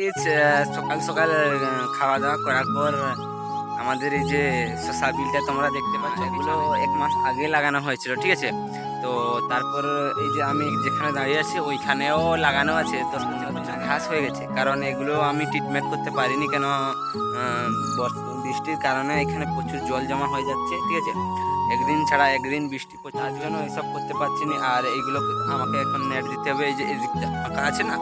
এই সকাল সকাল খাওয়া দাওয়া করার পর আমাদের এই যে শসা বিলটা তোমরা দেখতে পাচ্ছ এগুলো এক মাস আগে লাগানো হয়েছিল ঠিক আছে? তো তারপর এই যে আমি যেখানে দাঁড়িয়ে আছি ওইখানেও লাগানো আছে দশ পনেরো বছর ঘাস হয়ে গেছে। কারণ এগুলো আমি ট্রিটমেন্ট করতে পারিনি কেন বৃষ্টির কারণে এখানে প্রচুর জল জমা হয়ে যাচ্ছে ঠিক আছে? একদিন ছাড়া একদিন বৃষ্টি পড়ছে। তার জন্য এসব করতে পারছি না। আর এইগুলো আমাকে এখন নেট দিতে হবে। এই যে এই দিকটা ফাঁকা আছে না?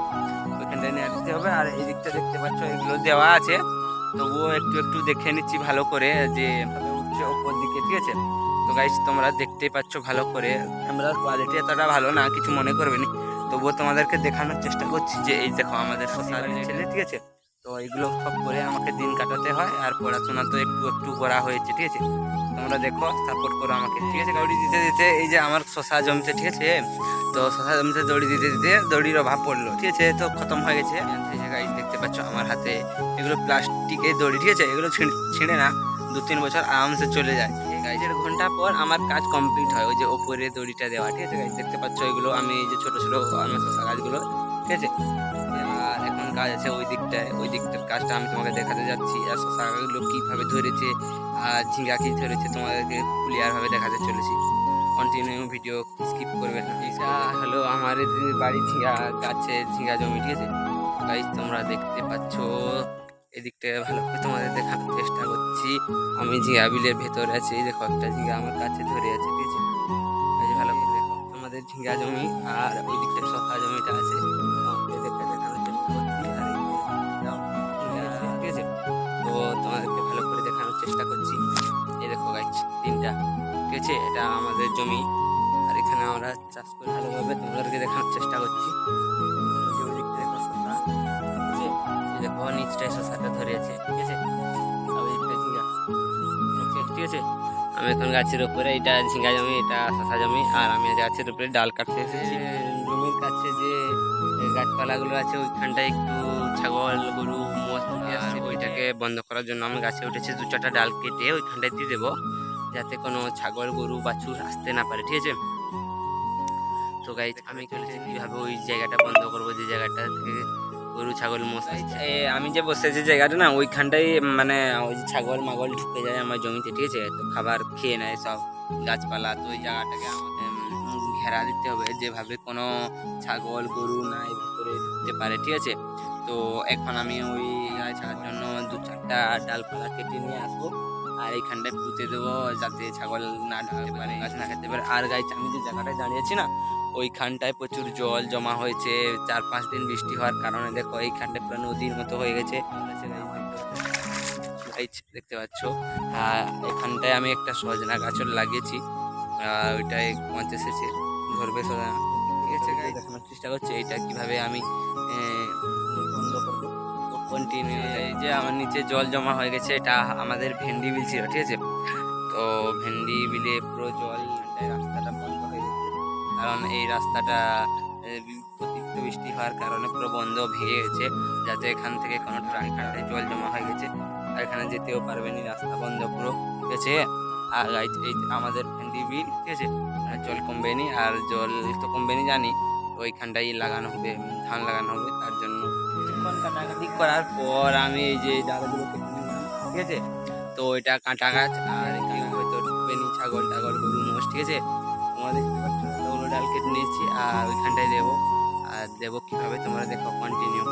ওইখানটায় নেট দিতে হবে। আর এই দিকটা দেখতে পাচ্ছ, এগুলো দেওয়া আছে। তবুও একটু একটু দেখে নিচ্ছি ভালো করে যে উঠছে ওপর দিকে, ঠিক আছে? তো গাইজ তোমরা দেখতেই পাচ্ছ ভালো করে। ক্যামেরার কোয়ালিটি এতটা ভালো না, কিছু মনে করবে না। তবুও তোমাদেরকে দেখানোর চেষ্টা করছি যে, এই দেখো আমাদের ছেলে ঠিক আছে? তো এগুলো সব করে আমাকে দিন কাটাতে হয় আর পড়াশোনা তো একটু একটু করা হয়েছে, ঠিক আছে? তোমরা দেখো সাপোর্ট করো আমাকে, ঠিক আছে? দড়ি দিতে দিতে এই যে আমার শশা জমিতে ঠিক আছে? তো শশা জমিতে দড়ি দিতে দিতে দড়ির অভাব পড়ল, ঠিক আছে? তো খতম হয়ে গেছে। গাইজ দেখতে পাচ্ছ আমার হাতে এগুলো প্লাস্টিকের দড়ি, ঠিক আছে? এগুলো ছিঁড়- না, দু তিন বছর আরামসে চলে যায়। গাইজ দেড় ঘণ্টা পর আমার কাজ কমপ্লিট হয়, ওই যে ওপরে দড়িটা দেওয়া, ঠিক আছে গাইজ দেখতে পাচ্ছ এগুলো আমি এই যে ছোটো ছোট, আমার শশা গাছগুলো, ঠিক আছে? কাজ আছে ওই দিকটায়, ওই দিকটার কাজটা আমি তোমাকে দেখাতে যাচ্ছি। আর শশাগুলো কীভাবে ধরেছে, আর ঝিঙ্গা কী ধরেছে তোমাদেরকে ক্লিয়ারভাবে দেখাতে চলেছি। কন্টিনিউ ভিডিও স্কিপ করবে না। এটা হলো আমার এই যে বাড়ি ঝিঙ্গা গাছে ঝিঙ্গা জমি, ঠিক আছে? গাইজ তোমরা দেখতে পাচ্ছ, এদিকটা ভালো করে তোমাদের দেখানোর চেষ্টা করছি। আমি ঝিঙ্গা বিলের ভেতরে আছি দেখো একটা ঝিঙ্গা আমার কাছে ধরে আছে, ঠিক আছে? ভালো করে দেখো। আমাদের ঝিঙ্গা জমি আর ওই দিকটা শখা জমিটা আছে। আছে এটা আমাদের জমি। আর এখানে আমরা চাষ করে ভালোভাবে তোমাদেরকে দেখানোর চেষ্টা করছি। দেখো নিচটায় শসাটা ধরে আছে ঠিক আছে? ঠিক আছে? আমি এখন গাছের উপরে এটা ঝিঙ্গা জমি এটা শশা জমি আর আমি গাছের উপরে ডাল কাটতে এসেছি। জমির কাছে যে গাছপালাগুলো আছে ওইখানটায় একটু ছাগল গরু মোষ ওইটাকে বন্ধ করার জন্য আমি গাছে উঠেছি দু চারটা ডাল কেটে ওইখানটায় দিয়ে দেবো। যাতে কোনো ছাগল গরু বাছুর আসতে না পারে ঠিক আছে? তো গাই আমি চলেছি কীভাবে ওই জায়গাটা বন্ধ করব? যে জায়গাটা থেকে গরু ছাগল মোষ। এ, আমি যে বসে যে জায়গাটা না ওইখানটাই মানে ওই যে ছাগল মাগল ঢুকে যায় আমার জমিতে ঠিক আছে? তো খাবার খেয়ে নেয় সব গাছপালা তো ওই জায়গাটাকে আমাকে ঘেরা দিতে হবে যেভাবে কোনো ছাগল গরু না ভিতরে ঢুকতে পারে ঠিক আছে? তো এখন আমি ওই গাছার জন্য দু চারটা ডালপালা কেটে নিয়ে আসব। আর এইখানটায় পুঁতে দেবো যাতে ছাগল না ঢুকতে পারে। গাছ না খেতে পারে। আর গাছ আমি যে জায়গাটায় দাঁড়িয়েছি না, ওইখানটায় প্রচুর জল জমা হয়েছে। চার পাঁচ দিন বৃষ্টি হওয়ার কারণে দেখো, এইখানটায় পুরো নদীর মতো হয়ে গেছে। দেখতে পাচ্ছ? এখানটায় আমি একটা সজনা গাছও লাগিয়েছি। ওইটাই পঞ্চ এসেছে ধরবে সজনা। ঠিক আছে দেখানোর চেষ্টা করছি এইটা কীভাবে আমি বন্ধ কন্টিনিউ এই যে আমার নিচে জল জমা হয়ে গেছে, এটা আমাদের ভেন্ডি বিল ছিল, ঠিক আছে? তো ভেন্ডি বিলে পুরো জল এখানটায় রাস্তাটা বন্ধ হয়ে গেছে। কারণ এই রাস্তাটা অতিরিক্ত বৃষ্টি হওয়ার কারণে পুরো বন্ধ ভেঙে গেছে, যাতে এখান থেকে কোনো এখানটায় জল জমা হয়ে গেছে। আর এখানে যেতেও পারবে না রাস্তা বন্ধ পুরো, ঠিক আছে? আর এই- আমাদের ভেন্ডি বিল, ঠিক আছে? জল কমবে নি আর জল তো কমবে নি জানি ওইখানটাই লাগানো হবে, ধান লাগানো হবে, তার জন্য কিছুক্ষণ কাটাকাটি করার পর আমি এই যে ডালগুলো ঠিক আছে? তো এটা কাঁটা গাছ আর এখানে হয়তো ঢুকবেনি ছাগল টাগল, গরু, মোষ, ঠিক আছে? তোমরা দেখতে ডাল কেটে নিয়েছি আর ওইখানটায় দেবো। আর দেবো কীভাবে তোমরা দেখো কন্টিনিউ